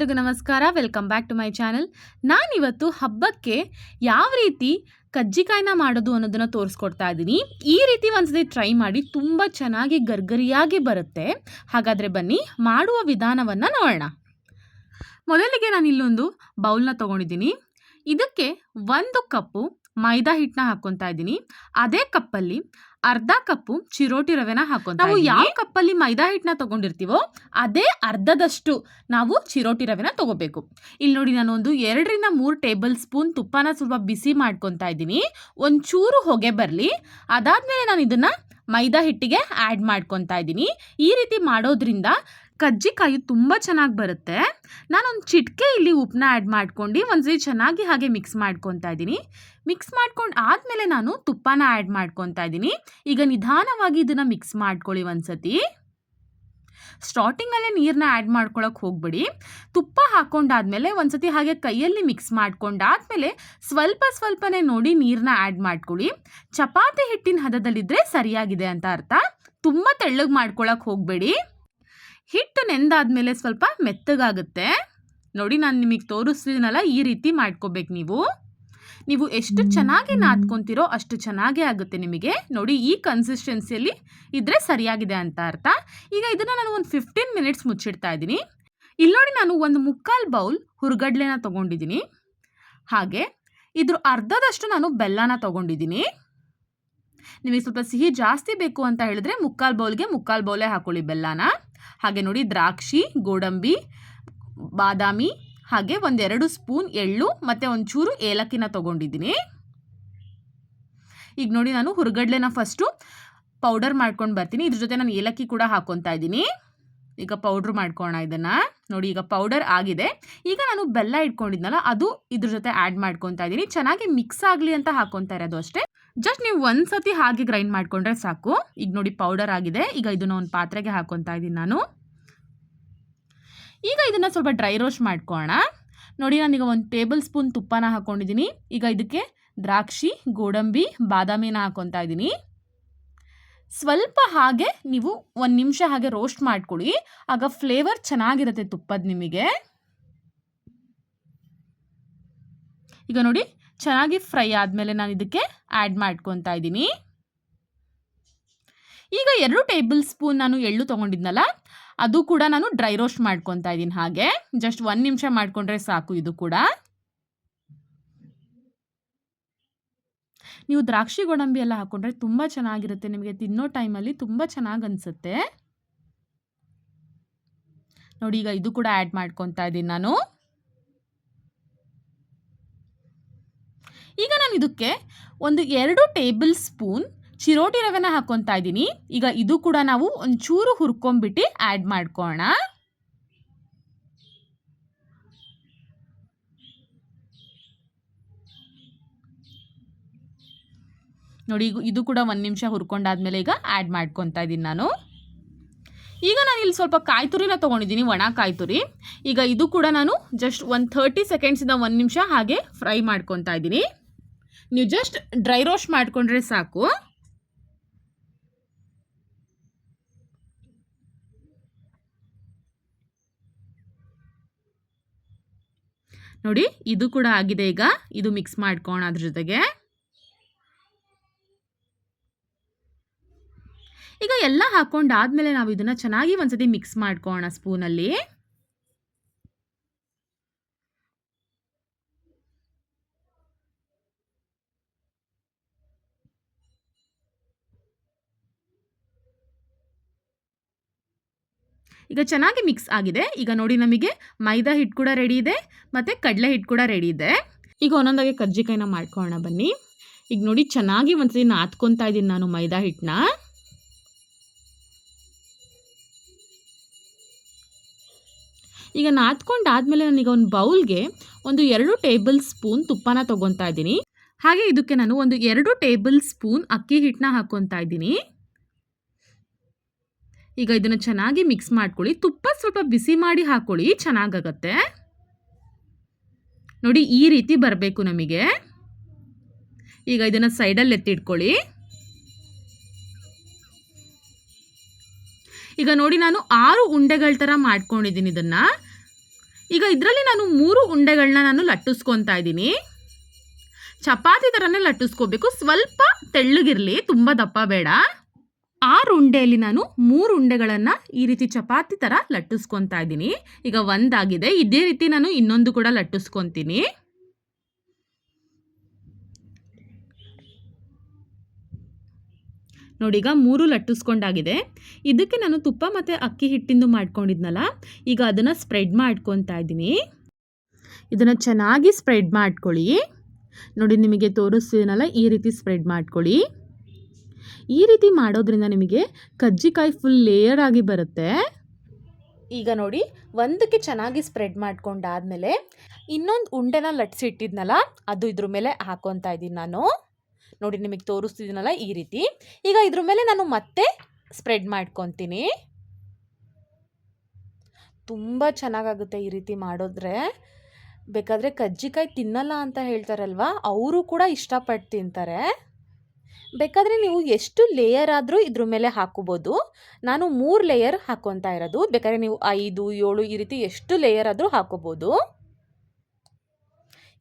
ಎಲ್ಲರಿಗೂ ನಮಸ್ಕಾರ. Welcome back to my channel ನಾನಿವತ್ತು ಹಬ್ಬಕ್ಕೆ ಯಾವ ರೀತಿ ಕಜ್ಜಿಕಾಯಿನ ಮಾಡೋದು ಅನ್ನೋದನ್ನು ತೋರಿಸ್ಕೊಡ್ತಾ ಇದ್ದೀನಿ. ಈ ರೀತಿ ಒಂದ್ಸತಿ ಟ್ರೈ ಮಾಡಿ ತುಂಬ ಚೆನ್ನಾಗಿ ಗರ್ಗರಿಯಾಗಿ ಬರುತ್ತೆ. ಹಾಗಾದರೆ ಬನ್ನಿ, ಮಾಡುವ ವಿಧಾನವನ್ನು ನೋಡೋಣ. ಮೊದಲಿಗೆ ನಾನು ಇಲ್ಲೊಂದು ಬೌಲ್ನ ತೊಗೊಂಡಿದ್ದೀನಿ. ಇದಕ್ಕೆ ಒಂದು ಕಪ್ಪು ಮೈದಾ ಹಿಟ್ಟನ್ನ ಹಾಕೊಂತ ಇದ್ದೀನಿ. ಅದೇ ಕಪ್ಪಲ್ಲಿ ಅರ್ಧ ಕಪ್ಪು ಚಿರೋಟಿ ರವೆನ ಹಾಕೊಂತ ನಾವು ಯಾವ ಕಪ್ಪಲ್ಲಿ ಮೈದಾ ಹಿಟ್ಟನ್ನ ತಗೊಂಡಿರ್ತೀವೋ ಅದೇ ಅರ್ಧದಷ್ಟು ನಾವು ಚಿರೋಟಿ ರವೆನ ತಗೋಬೇಕು. ಇಲ್ಲಿ ನೋಡಿ ನಾನು ಒಂದು ಎರಡರಿಂದ ಮೂರು ಟೇಬಲ್ ಸ್ಪೂನ್ ತುಪ್ಪನ ಸ್ವಲ್ಪ ಬಿಸಿ ಮಾಡ್ಕೊತಾ ಇದ್ದೀನಿ. ಒಂಚೂರು ಹೊಗೆ ಬರಲಿ. ಅದಾದಮೇಲೆ ನಾನು ಇದನ್ನು ಮೈದಾ ಹಿಟ್ಟಿಗೆ ಆ್ಯಡ್ ಮಾಡ್ಕೊತಾ ಇದ್ದೀನಿ. ಈ ರೀತಿ ಮಾಡೋದ್ರಿಂದ ಕಜ್ಜಿಕಾಯಿ ತುಂಬ ಚೆನ್ನಾಗಿ ಬರುತ್ತೆ. ನಾನೊಂದು ಚಿಟಿಕೆ ಇಲ್ಲಿ ಉಪ್ಪನ್ನ ಆ್ಯಡ್ ಮಾಡ್ಕೊಂಡು ಒಂದ್ಸರಿ ಚೆನ್ನಾಗಿ ಹಾಗೆ ಮಿಕ್ಸ್ ಮಾಡ್ಕೊತಾ ಇದ್ದೀನಿ. ಮಿಕ್ಸ್ ಮಾಡ್ಕೊಂಡು ಆದಮೇಲೆ ನಾನು ತುಪ್ಪನ ಆ್ಯಡ್ ಮಾಡ್ಕೊತಾ ಇದ್ದೀನಿ. ಈಗ ನಿಧಾನವಾಗಿ ಇದನ್ನು ಮಿಕ್ಸ್ ಮಾಡ್ಕೊಳ್ಳಿ ಒಂದ್ಸತಿ. ಸ್ಟಾರ್ಟಿಂಗಲ್ಲೇ ನೀರನ್ನ ಆ್ಯಡ್ ಮಾಡ್ಕೊಳ್ಳೋಕೆ ಹೋಗಬೇಡಿ. ತುಪ್ಪ ಹಾಕ್ಕೊಂಡಾದ್ಮೇಲೆ ಒಂದ್ಸತಿ ಹಾಗೆ ಕೈಯಲ್ಲಿ ಮಿಕ್ಸ್ ಮಾಡ್ಕೊಂಡಾದ್ಮೇಲೆ ಸ್ವಲ್ಪ ಸ್ವಲ್ಪನೇ ನೋಡಿ ನೀರನ್ನ ಆ್ಯಡ್ ಮಾಡ್ಕೊಳ್ಳಿ. ಚಪಾತಿ ಹಿಟ್ಟಿನ ಹದದಲ್ಲಿದ್ದರೆ ಸರಿಯಾಗಿದೆ ಅಂತ ಅರ್ಥ. ತುಂಬ ತೆಳ್ಳಗೆ ಮಾಡ್ಕೊಳ್ಳೋಕೆ ಹೋಗಬೇಡಿ. ಹಿಟ್ಟು ನೆಂದಾದಮೇಲೆ ಸ್ವಲ್ಪ ಮೆತ್ತಗಾಗುತ್ತೆ. ನೋಡಿ ನಾನು ನಿಮಗೆ ತೋರಿಸ್ತಿದ್ದೀನಲ್ಲ ಈ ರೀತಿ ಮಾಡ್ಕೋಬೇಕು ನೀವು. ನೀವು ಎಷ್ಟು ಚೆನ್ನಾಗಿ ನಾದ್ಕೊತಿರೋ ಅಷ್ಟು ಚೆನ್ನಾಗೇ ಆಗುತ್ತೆ ನಿಮಗೆ. ನೋಡಿ ಈ ಕನ್ಸಿಸ್ಟೆನ್ಸಿಯಲ್ಲಿ ಇದ್ದರೆ ಸರಿಯಾಗಿದೆ ಅಂತ ಅರ್ಥ. ಈಗ ಇದನ್ನು ನಾನು ಒಂದು ಫಿಫ್ಟೀನ್ ಮಿನಿಟ್ಸ್ ಮುಚ್ಚಿಡ್ತಾ ಇದ್ದೀನಿ. ಇಲ್ಲಿ ನೋಡಿ ನಾನು ಒಂದು ಮುಕ್ಕಾಲು ಬೌಲ್ ಹುರ್ಗಡ್ಲೆನ ತೊಗೊಂಡಿದ್ದೀನಿ. ಹಾಗೆ ಇದ್ರ ಅರ್ಧದಷ್ಟು ನಾನು ಬೆಲ್ಲನ ತೊಗೊಂಡಿದ್ದೀನಿ. ನಿಮಗೆ ಸ್ವಲ್ಪ ಸಿಹಿ ಜಾಸ್ತಿ ಬೇಕು ಅಂತ ಹೇಳಿದ್ರೆ ಮುಕ್ಕಾಲು ಬೌಲ್ಗೆ ಮುಕ್ಕಾಲು ಬೌಲೇ ಹಾಕೊಳ್ಳಿ ಬೆಲ್ಲನ. ಹಾಗೆ ನೋಡಿ ದ್ರಾಕ್ಷಿ, ಗೋಡಂಬಿ, ಬಾದಾಮಿ, ಹಾಗೆ ಒಂದೆರಡು ಸ್ಪೂನ್ ಎಳ್ಳು ಮತ್ತು ಒಂಚೂರು ಏಲಕ್ಕಿನ ತೊಗೊಂಡಿದ್ದೀನಿ. ಈಗ ನೋಡಿ ನಾನು ಹುರ್ಗಡ್ಲೆನ ಫಸ್ಟು ಪೌಡರ್ ಮಾಡ್ಕೊಂಡು ಬರ್ತೀನಿ. ಇದ್ರ ಜೊತೆ ನಾನು ಏಲಕ್ಕಿ ಕೂಡ ಹಾಕ್ಕೊತಾ ಇದ್ದೀನಿ. ಈಗ ಪೌಡ್ರ್ ಮಾಡ್ಕೋಣ ಇದನ್ನು. ನೋಡಿ ಈಗ ಪೌಡರ್ ಆಗಿದೆ. ಈಗ ನಾನು ಬೆಲ್ಲ ಇಟ್ಕೊಂಡಿದ್ನಲ್ಲ, ಅದು ಇದ್ರ ಜೊತೆ ಆ್ಯಡ್ ಮಾಡ್ಕೊತಾ ಇದ್ದೀನಿ. ಚೆನ್ನಾಗಿ ಮಿಕ್ಸ್ ಆಗಲಿ ಅಂತ ಹಾಕ್ಕೊತಾ ಇರೋದು ಅಷ್ಟೇ. ಜಸ್ಟ್ ನೀವು ಒಂದು ಸತಿ ಹಾಗೆ ಗ್ರೈಂಡ್ ಮಾಡಿಕೊಂಡ್ರೆ ಸಾಕು. ಈಗ ನೋಡಿ ಪೌಡರ್ ಆಗಿದೆ. ಈಗ ಇದನ್ನು ಒಂದು ಪಾತ್ರೆಗೆ ಹಾಕ್ಕೊತಾ ಇದ್ದೀನಿ ನಾನು. ಈಗ ಇದನ್ನು ಸ್ವಲ್ಪ ಡ್ರೈ ರೋಸ್ಟ್ ಮಾಡ್ಕೋಣ ನೋಡಿ ನಾನೀಗ ಒಂದು ಟೇಬಲ್ ಸ್ಪೂನ್ ತುಪ್ಪನ ಹಾಕೊಂಡಿದ್ದೀನಿ. ಈಗ ಇದಕ್ಕೆ ದ್ರಾಕ್ಷಿ, ಗೋಡಂಬಿ, ಬಾದಾಮಿನ ಹಾಕ್ಕೊತಾ ಇದ್ದೀನಿ. ಸ್ವಲ್ಪ ಹಾಗೆ ನೀವು ಒಂದು ನಿಮಿಷ ಹಾಗೆ ರೋಸ್ಟ್ ಮಾಡ್ಕೊಳ್ಳಿ. ಆಗ ಫ್ಲೇವರ್ ಚೆನ್ನಾಗಿರುತ್ತೆ ತುಪ್ಪದ ನಿಮಗೆ. ಈಗ ನೋಡಿ ಚೆನ್ನಾಗಿ ಫ್ರೈ ಆದಮೇಲೆ ನಾನು ಇದಕ್ಕೆ ಆ್ಯಡ್ ಮಾಡ್ಕೊತಾ ಇದ್ದೀನಿ. ಈಗ ಎರಡು ಟೇಬಲ್ ಸ್ಪೂನ್ ನಾನು ಎಳ್ಳು ತೊಗೊಂಡಿದ್ನಲ್ಲ, ಅದು ಕೂಡ ನಾನು ಡ್ರೈ ರೋಸ್ಟ್ ಮಾಡ್ಕೊತಾ ಇದ್ದೀನಿ ಹಾಗೆ. ಜಸ್ಟ್ ಒಂದು ನಿಮಿಷ ಮಾಡಿಕೊಂಡ್ರೆ ಸಾಕು ಇದು ಕೂಡ. ನೀವು ದ್ರಾಕ್ಷಿ ಗೋಡಂಬಿ ಎಲ್ಲ ಹಾಕ್ಕೊಂಡ್ರೆ ತುಂಬ ಚೆನ್ನಾಗಿರುತ್ತೆ, ನಿಮಗೆ ತಿನ್ನೋ ಟೈಮಲ್ಲಿ ತುಂಬ ಚೆನ್ನಾಗಿ ಅನಿಸುತ್ತೆ. ನೋಡಿ, ಈಗ ಇದು ಕೂಡ ಆ್ಯಡ್ ಮಾಡ್ಕೊತಾ ಇದ್ದೀನಿ ನಾನು. ಈಗ ನಾನು ಇದಕ್ಕೆ ಒಂದು ಎರಡು ಟೇಬಲ್ ಸ್ಪೂನ್ ಚಿರೋಟಿ ರವೆನ ಹಾಕ್ಕೊತಾ ಇದ್ದೀನಿ. ಈಗ ಇದು ಕೂಡ ನಾವು ಒಂಚೂರು ಹುರ್ಕೊಂಬಿಟ್ಟು ಆ್ಯಡ್ ಮಾಡ್ಕೋಣ ನೋಡಿ, ಇದು ಕೂಡ ಒಂದು ನಿಮಿಷ ಹುರ್ಕೊಂಡಾದ್ಮೇಲೆ ಈಗ ಆ್ಯಡ್ ಮಾಡ್ಕೊತಾ ಇದ್ದೀನಿ ನಾನು. ಇಲ್ಲಿ ಸ್ವಲ್ಪ ಕಾಯ್ತುರಿನ ತೊಗೊಂಡಿದ್ದೀನಿ, ಒಣ ಕಾಯ್ತುರಿ. ಈಗ ಇದು ಕೂಡ ನಾನು ಜಸ್ಟ್ ಒಂದು ಥರ್ಟಿ ಸೆಕೆಂಡ್ಸಿಂದ ಒಂದು ನಿಮಿಷ ಹಾಗೆ ಫ್ರೈ ಮಾಡ್ಕೊತಾ ಇದ್ದೀನಿ. ನೀವು ಜಸ್ಟ್ ಡ್ರೈ ರೋಸ್ಟ್ ಮಾಡಿಕೊಂಡ್ರೆ ಸಾಕು. ನೋಡಿ, ಇದು ಕೂಡ ಆಗಿದೆ ಈಗ. ಇದು ಮಿಕ್ಸ್ ಮಾಡ್ಕೋಣ ಅದ್ರ ಜೊತೆಗೆ ಈಗ ಎಲ್ಲ ಹಾಕೊಂಡಾದ್ಮೇಲೆ ನಾವು ಇದನ್ನ ಚೆನ್ನಾಗಿ ಒಂದ್ಸತಿ ಮಿಕ್ಸ್ ಮಾಡ್ಕೋಣ ಸ್ಪೂನಲ್ಲಿ. ಈಗ ಚೆನ್ನಾಗಿ ಮಿಕ್ಸ್ ಆಗಿದೆ. ಈಗ ನೋಡಿ ನಮಗೆ ಮೈದಾ ಹಿಟ್ಟು ಕೂಡ ರೆಡಿ ಇದೆ, ಮತ್ತು ಕಡಲೆ ಹಿಟ್ಟು ಕೂಡ ರೆಡಿ ಇದೆ. ಈಗ ಒಂದೊಂದಾಗಿ ಕಜ್ಜಿಕಾಯಿನ ಮಾಡ್ಕೊಳ್ಳೋಣ ಬನ್ನಿ. ಈಗ ನೋಡಿ ಚೆನ್ನಾಗಿ ಒಂದ್ಸತಿ ನಾದ್ಕೊತಾ ಇದ್ದೀನಿ ನಾನು ಮೈದಾ ಹಿಟ್ಟನ್ನ. ಈಗ ನಾದ್ಕೊಂಡಾದ್ಮೇಲೆ ನಾನೀಗ ಒಂದು ಬೌಲ್ಗೆ ಒಂದು ಎರಡು ಟೇಬಲ್ ಸ್ಪೂನ್ ತುಪ್ಪನ ತೊಗೊತಾ ಇದ್ದೀನಿ. ಹಾಗೆ ಇದಕ್ಕೆ ನಾನು ಒಂದು ಎರಡು ಟೇಬಲ್ ಸ್ಪೂನ್ ಅಕ್ಕಿ ಹಿಟ್ಟನ್ನ ಹಾಕ್ಕೊತಾ ಇದ್ದೀನಿ. ಈಗ ಇದನ್ನು ಚೆನ್ನಾಗಿ ಮಿಕ್ಸ್ ಮಾಡ್ಕೊಳ್ಳಿ. ತುಪ್ಪ ಸ್ವಲ್ಪ ಬಿಸಿ ಮಾಡಿ ಹಾಕ್ಕೊಳ್ಳಿ ಚೆನ್ನಾಗತ್ತೆ ನೋಡಿ ಈ ರೀತಿ ಬರಬೇಕು ನಮಗೆ. ಈಗ ಇದನ್ನು ಸೈಡಲ್ಲಿ ಎತ್ತಿಟ್ಕೊಳ್ಳಿ. ಈಗ ನೋಡಿ ನಾನು ಆರು ಉಂಡೆಗಳ ಥರ ಮಾಡ್ಕೊಂಡಿದ್ದೀನಿ ಇದನ್ನು. ಈಗ ಇದರಲ್ಲಿ ನಾನು ಮೂರು ಉಂಡೆಗಳನ್ನ ನಾನು ಲಟ್ಟಿಸ್ಕೊತಾ ಇದ್ದೀನಿ. ಚಪಾತಿ ಥರನೇ ಲಟ್ಟಿಸ್ಕೋಬೇಕು. ಸ್ವಲ್ಪ ತೆಳ್ಳಗಿರಲಿ, ತುಂಬ ದಪ್ಪ ಬೇಡ. ಆರು ಉಂಡೆಯಲ್ಲಿ ನಾನು ಮೂರು ಉಂಡೆಗಳನ್ನು ಈ ರೀತಿ ಚಪಾತಿ ಥರ ಲಟ್ಟಿಸ್ಕೊತಾ ಇದ್ದೀನಿ. ಈಗ ಒಂದಾಗಿದೆ. ಇದೇ ರೀತಿ ನಾನು ಇನ್ನೊಂದು ಕೂಡ ಲಟ್ಟಿಸ್ಕೊತೀನಿ. ನೋಡಿ ಈಗ ಮೂರು ಲಟ್ಟಿಸ್ಕೊಂಡಾಗಿದೆ. ಇದಕ್ಕೆ ನಾನು ತುಪ್ಪ ಮತ್ತು ಅಕ್ಕಿ ಹಿಟ್ಟಿಂದು ಮಾಡ್ಕೊಂಡಿದ್ನಲ್ಲ, ಈಗ ಅದನ್ನು ಸ್ಪ್ರೆಡ್ ಮಾಡ್ಕೊತಾ ಇದ್ದೀನಿ. ಇದನ್ನು ಚೆನ್ನಾಗಿ ಸ್ಪ್ರೆಡ್ ಮಾಡ್ಕೊಳ್ಳಿ. ನೋಡಿ, ನಿಮಗೆ ತೋರಿಸ್ತಿದ್ದೀನಲ್ಲ ಈ ರೀತಿ ಸ್ಪ್ರೆಡ್ ಮಾಡ್ಕೊಳ್ಳಿ. ಈ ರೀತಿ ಮಾಡೋದ್ರಿಂದ ನಿಮಗೆ ಕಜ್ಜಿಕಾಯಿ ಫುಲ್ ಲೇಯರ್ ಆಗಿ ಬರುತ್ತೆ. ಈಗ ನೋಡಿ, ಒಂದಕ್ಕೆ ಚೆನ್ನಾಗಿ ಸ್ಪ್ರೆಡ್ ಮಾಡ್ಕೊಂಡಾದ್ಮೇಲೆ ಇನ್ನೊಂದು ಉಂಡೆನ ಲಟ್ಸಿಟ್ಟಿದ್ನಲ್ಲ, ಅದು ಇದ್ರ ಮೇಲೆ ಹಾಕೊತಾ ಇದ್ದೀನಿ ನಾನು. ನೋಡಿ ನಿಮಗೆ ತೋರಿಸ್ತಿದ್ದೀನಲ್ಲ ಈ ರೀತಿ. ಈಗ ಇದ್ರ ಮೇಲೆ ನಾನು ಮತ್ತೆ ಸ್ಪ್ರೆಡ್ ಮಾಡ್ಕೊತೀನಿ. ತುಂಬ ಚೆನ್ನಾಗಾಗುತ್ತೆ ಈ ರೀತಿ ಮಾಡಿದ್ರೆ. ಬೇಕಾದರೆ ಕಜ್ಜಿಕಾಯಿ ತಿನ್ನಲ್ಲ ಅಂತ ಹೇಳ್ತಾರಲ್ವ? ಅವರು ಕೂಡ ಇಷ್ಟಪಟ್ಟು ತಿಂತಾರೆ. ಬೇಕಾದರೆ ನೀವು ಎಷ್ಟು ಲೇಯರ್ ಆದರೂ ಇದ್ರ ಮೇಲೆ ಹಾಕೋಬೋದು ನಾನು ಮೂರು ಲೇಯರ್ ಹಾಕ್ಕೊತಾ ಇರೋದು. ಬೇಕಾದ್ರೆ ನೀವು ಐದು, ಏಳು ಈ ರೀತಿ ಎಷ್ಟು ಲೇಯರ್ ಆದರೂ ಹಾಕೋಬೋದು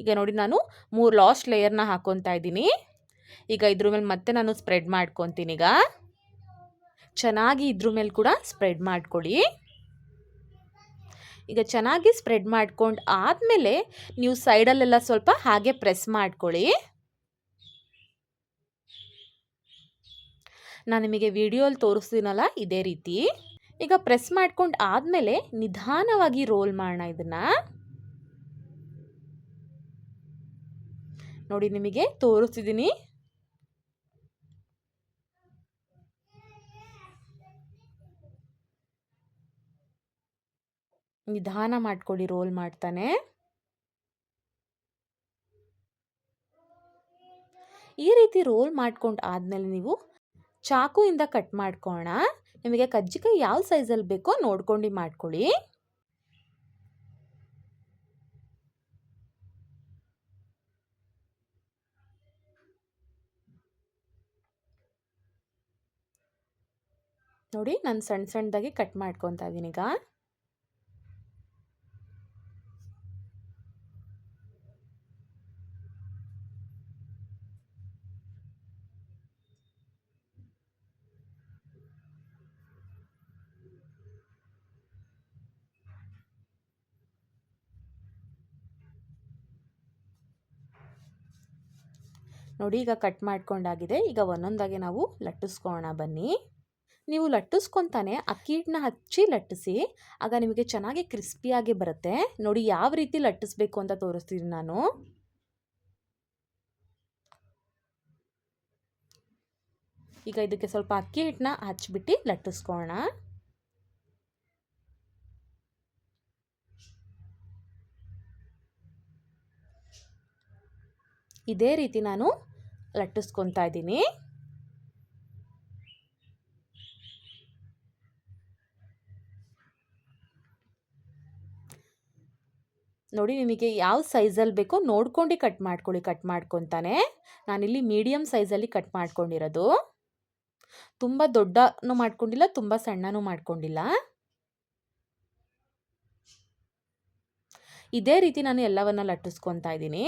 ಈಗ ನೋಡಿ ನಾನು ಮೂರು ಲಾಸ್ಟ್ ಲೇಯರ್ನ ಹಾಕ್ಕೊತಾ ಇದ್ದೀನಿ. ಈಗ ಇದ್ರ ಮೇಲೆ ಮತ್ತೆ ನಾನು ಸ್ಪ್ರೆಡ್ ಮಾಡ್ಕೊತೀನಿ ಈಗ. ಚೆನ್ನಾಗಿ ಇದ್ರ ಮೇಲೆ ಕೂಡ ಸ್ಪ್ರೆಡ್ ಮಾಡ್ಕೊಳ್ಳಿ. ಈಗ ಚೆನ್ನಾಗಿ ಸ್ಪ್ರೆಡ್ ಮಾಡ್ಕೊಂಡು ಆದಮೇಲೆ ನೀವು ಸೈಡಲ್ಲೆಲ್ಲ ಸ್ವಲ್ಪ ಹಾಗೆ ಪ್ರೆಸ್ ಮಾಡ್ಕೊಳ್ಳಿ. ನಾನು ನಿಮಗೆ ವಿಡಿಯೋಲಿ ತೋರಿಸ್ತೀನಲ್ಲ ಇದೇ ರೀತಿ. ಈಗ ಪ್ರೆಸ್ ಮಾಡ್ಕೊಂಡು ಆದಮೇಲೆ ನಿಧಾನವಾಗಿ ರೋಲ್ ಮಾಡೋಣ ಇದನ್ನು. ನೋಡಿ ನಿಮಗೆ ತೋರಿಸ್ತಿದ್ದೀನಿ ನಿಧಾನ ಮಾಡ್ಕೊಳ್ಳಿ ರೋಲ್ ಮಾಡ್ತಾನೆ. ಈ ರೀತಿ ರೋಲ್ ಮಾಡ್ಕೊಂಡು ಆದಮೇಲೆ ನೀವು ಚಾಕುಯಿಂದ ಕಟ್ ಮಾಡ್ಕೋಣ ನಿಮಗೆ ಕಜ್ಜಿಕಾಯಿ ಯಾವ ಸೈಜಲ್ಲಿ ಬೇಕೋ ನೋಡ್ಕೊಂಡು ಮಾಡ್ಕೊಳ್ಳಿ ನೋಡಿ, ನಾನು ಸಣ್ಣ ಸಣ್ಣದಾಗಿ ಕಟ್ ಮಾಡ್ಕೊತಾ ಇದ್ದೀನಿ ಈಗ. ನೋಡಿ ಈಗ ಕಟ್ ಮಾಡ್ಕೊಂಡಾಗಿದೆ. ಈಗ ಒಂದೊಂದಾಗಿ ನಾವು ಲಟ್ಟಿಸ್ಕೊಳ್ಳೋಣ ಬನ್ನಿ. ನೀವು ಲಟ್ಟಿಸ್ಕೊತಾನೆ ಅಕ್ಕಿ ಹಿಟ್ಟನ್ನ ಹಚ್ಚಿ ಲಟ್ಟಿಸಿ, ಆಗ ನಿಮಗೆ ಚೆನ್ನಾಗಿ ಕ್ರಿಸ್ಪಿಯಾಗಿ ಬರುತ್ತೆ. ನೋಡಿ ಯಾವ ರೀತಿ ಲಟ್ಟಿಸ್ಬೇಕು ಅಂತ ತೋರಿಸ್ತೀನಿ ನಾನು. ಈಗ ಇದಕ್ಕೆ ಸ್ವಲ್ಪ ಅಕ್ಕಿ ಹಿಟ್ಟನ್ನ ಹಚ್ಬಿಟ್ಟು ಲಟ್ಟಿಸ್ಕೊಳ್ಳೋಣ ಇದೇ ರೀತಿ ನಾನು ಲಟ್ಟಿಸ್ಕೊತಾ ಇದ್ದೀನಿ. ನೋಡಿ, ನಿಮಗೆ ಯಾವ ಸೈಜಲ್ಲಿ ಬೇಕೋ ನೋಡ್ಕೊಂಡು ಕಟ್ ಮಾಡ್ಕೊಳ್ಳಿ, ಕಟ್ ಮಾಡ್ಕೊತಾನೆ. ನಾನಿಲ್ಲಿ ಮೀಡಿಯಮ್ ಸೈಜಲ್ಲಿ ಕಟ್ ಮಾಡ್ಕೊಂಡಿರೋದು. ತುಂಬ ದೊಡ್ಡನೂ ಮಾಡ್ಕೊಂಡಿಲ್ಲ, ತುಂಬ ಸಣ್ಣನೂ ಮಾಡ್ಕೊಂಡಿಲ್ಲ. ಇದೇ ರೀತಿ ನಾನು ಎಲ್ಲವನ್ನ ಲಟ್ಟಿಸ್ಕೊತಾ ಇದ್ದೀನಿ.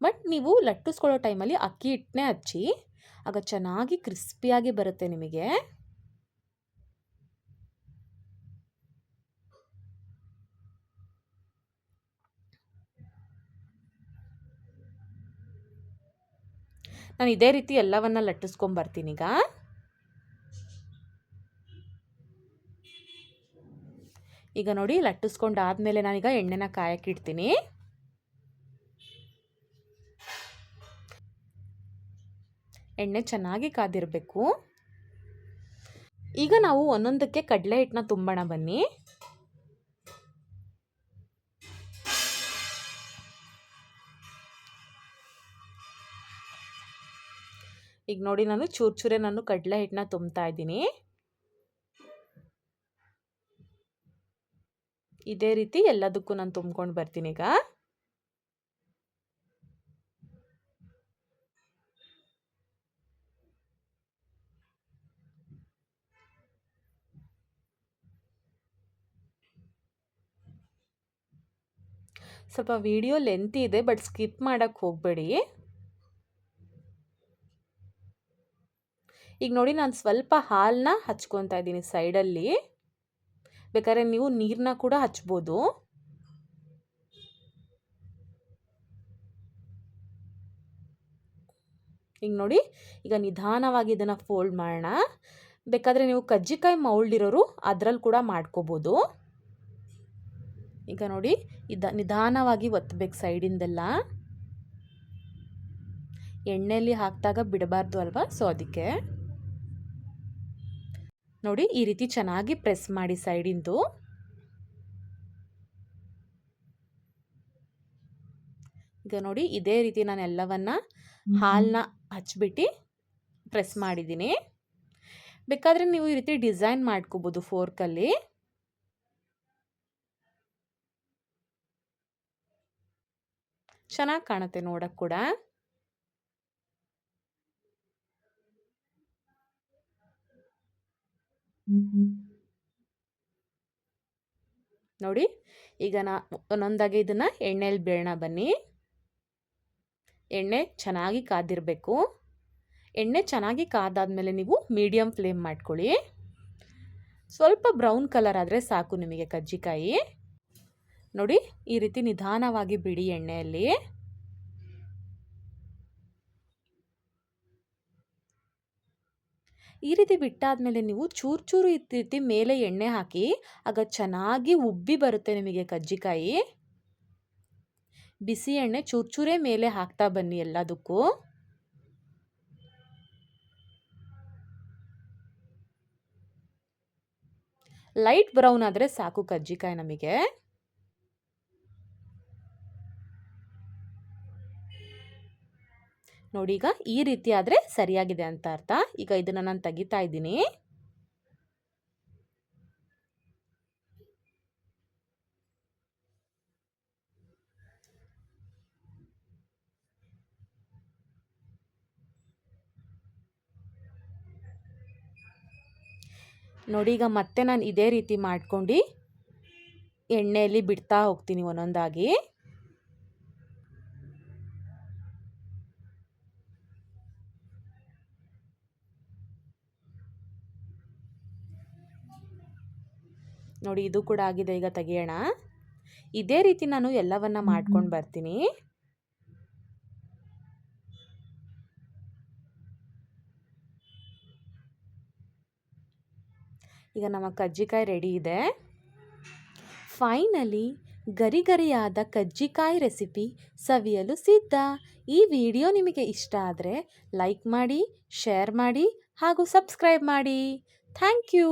ಬಟ್ ನೀವು ಲಟ್ಟಿಸ್ಕೊಳ್ಳೋ ಟೈಮಲ್ಲಿ ಅಕ್ಕಿ ಹಿಟ್ಟನ್ನೇ ಹಚ್ಚಿ, ಆಗ ಚೆನ್ನಾಗಿ ಕ್ರಿಸ್ಪಿಯಾಗಿ ಬರುತ್ತೆ ನಿಮಗೆ. ನಾನು ಇದೇ ರೀತಿ ಎಲ್ಲವನ್ನ ಲಟ್ಟಿಸ್ಕೊಂಬರ್ತೀನಿ ಈಗ. ಈಗ ನೋಡಿ ಲಟ್ಟಿಸ್ಕೊಂಡಾದ್ಮೇಲೆ ನಾನೀಗ ಎಣ್ಣೆನ ಕಾಯಕ್ಕಿಡ್ತೀನಿ ಎಣ್ಣೆ ಚೆನ್ನಾಗಿ ಕಾದಿರಬೇಕು. ಈಗ ನಾವು ಒಂದೊಂದಕ್ಕೆ ಕಡಲೆ ಹಿಟ್ಟನ್ನ ತುಂಬೋಣ ಬನ್ನಿ. ಈಗ ನೋಡಿ ನಾನು ಚೂರು ಚೂರೇ ನಾನು ಕಡಲೆ ಹಿಟ್ಟನ್ನ ತುಂಬ್ತಾ ಇದ್ದೀನಿ. ಇದೇ ರೀತಿ ಎಲ್ಲದಕ್ಕೂ ನಾನು ತುಂಬ್ಕೊಂಡು ಬರ್ತೀನಿ ಈಗ. ಸ್ವಲ್ಪ ವಿಡಿಯೋ ಲೆಂತ್ ಇದೆ ಬಟ್ ಸ್ಕಿಪ್ ಮಾಡೋಕ್ಕೆ ಹೋಗಬೇಡಿ. ಈಗ ನೋಡಿ ನಾನು ಸ್ವಲ್ಪ ಹಾಲನ್ನ ಹಚ್ಕೊತಾ ಇದ್ದೀನಿ ಸೈಡಲ್ಲಿ ಬೇಕಾದ್ರೆ ನೀವು ನೀರನ್ನ ಕೂಡ ಹಚ್ಬೋದು. ಈಗ ನೋಡಿ, ಈಗ ನಿಧಾನವಾಗಿ ಇದನ್ನು ಫೋಲ್ಡ್ ಮಾಡೋಣ. ಬೇಕಾದರೆ ನೀವು ಕಜ್ಜಿಕಾಯಿ ಮೌಲ್ಡ್ ಇರೋರು ಅದರಲ್ಲಿ ಕೂಡ ಮಾಡ್ಕೋಬೋದು. ಈಗ ನೋಡಿ ಇದ ನಿಧಾನವಾಗಿ ಒತ್ತಬೇಕು ಸೈಡಿಂದೆಲ್ಲ. ಎಣ್ಣೆಯಲ್ಲಿ ಹಾಕಿದಾಗ ಬಿಡಬಾರ್ದು ಅಲ್ವಾ? ಸೊ ಅದಕ್ಕೆ ನೋಡಿ ಈ ರೀತಿ ಚೆನ್ನಾಗಿ ಪ್ರೆಸ್ ಮಾಡಿ ಸೈಡಿಂದು. ಈಗ ನೋಡಿ ಇದೇ ರೀತಿ ನಾನು ಎಲ್ಲವನ್ನ ಹಾಲನ್ನ ಹಚ್ಚಿಬಿಟ್ಟು ಪ್ರೆಸ್ ಮಾಡಿದ್ದೀನಿ. ಬೇಕಾದರೆ ನೀವು ಈ ರೀತಿ ಡಿಸೈನ್ ಮಾಡ್ಕೋಬೋದು ಫೋರ್ಕಲ್ಲಿ. ಚೆನ್ನಾಗಿ ಕಾಣುತ್ತೆ ನೋಡಕ್ಕೆ ಕೂಡ. ನೋಡಿ ಈಗ ನಾ ಒಂದೊಂದಾಗಿ ಇದನ್ನು ಎಣ್ಣೆಯಲ್ಲಿ ಬೇಡ ಬನ್ನಿ. ಎಣ್ಣೆ ಚೆನ್ನಾಗಿ ಕಾದಿರಬೇಕು. ಎಣ್ಣೆ ಚೆನ್ನಾಗಿ ಕಾದಾದ್ಮೇಲೆ ನೀವು ಮೀಡಿಯಮ್ ಫ್ಲೇಮ್ ಮಾಡ್ಕೊಳ್ಳಿ. ಸ್ವಲ್ಪ ಬ್ರೌನ್ ಕಲರ್ ಆದರೆ ಸಾಕು ನಿಮಗೆ ಕಜ್ಜಿಕಾಯಿ ನೋಡಿ ಈ ರೀತಿ ನಿಧಾನವಾಗಿ ಬಿಡಿ ಎಣ್ಣೆಯಲ್ಲಿ. ಈ ರೀತಿ ಬಿಟ್ಟಾದಮೇಲೆ ನೀವು ಚೂರು ಚೂರು ಈ ರೀತಿ ಮೇಲೆ ಎಣ್ಣೆ ಹಾಕಿ, ಆಗ ಚೆನ್ನಾಗಿ ಉಬ್ಬಿ ಬರುತ್ತೆ ನಿಮಗೆ ಕಜ್ಜಿಕಾಯಿ. ಬಿಸಿ ಎಣ್ಣೆ ಚೂರು ಚೂರೇ ಮೇಲೆ ಹಾಕ್ತಾ ಬನ್ನಿ ಎಲ್ಲದಕ್ಕೂ. ಲೈಟ್ ಬ್ರೌನ್ ಆದರೆ ಸಾಕು ಕಜ್ಜಿಕಾಯಿ ನಮಗೆ. ನೋಡಿ ಈಗ ಈ ರೀತಿ ಆದರೆ ಸರಿಯಾಗಿದೆ ಅಂತ ಅರ್ಥ. ಈಗ ಇದನ್ನು ನಾನು ತೆಗಿತಾ ಇದ್ದೀನಿ. ನೋಡಿ ಈಗ ಮತ್ತೆ ನಾನು ಇದೇ ರೀತಿ ಮಾಡ್ಕೊಂಡು ಎಣ್ಣೆಯಲ್ಲಿ ಬಿಡ್ತಾ ಹೋಗ್ತೀನಿ ಒಂದೊಂದಾಗಿ. ನೋಡಿ ಇದು ಕೂಡ ಆಗಿದೆ, ಈಗ ತೆಗೆಯೋಣ. ಇದೇ ರೀತಿ ನಾನು ಎಲ್ಲವನ್ನ ಮಾಡ್ಕೊಂಡು ಬರ್ತೀನಿ. ಈಗ ನಮ್ಮ ಕಜ್ಜಿಕಾಯಿ ರೆಡಿ ಇದೆ. ಫೈನಲಿ ಗರಿ ಗರಿಯಾದ ಕಜ್ಜಿಕಾಯಿ ರೆಸಿಪಿ ಸವಿಯಲು ಸಿದ್ಧ. ಈ ವಿಡಿಯೋ ನಿಮಗೆ ಇಷ್ಟ ಆದರೆ ಲೈಕ್ ಮಾಡಿ ಶೇರ್ ಮಾಡಿ ಹಾಗೂ ಸಬ್ಸ್ಕ್ರೈಬ್ ಮಾಡಿ. Thank you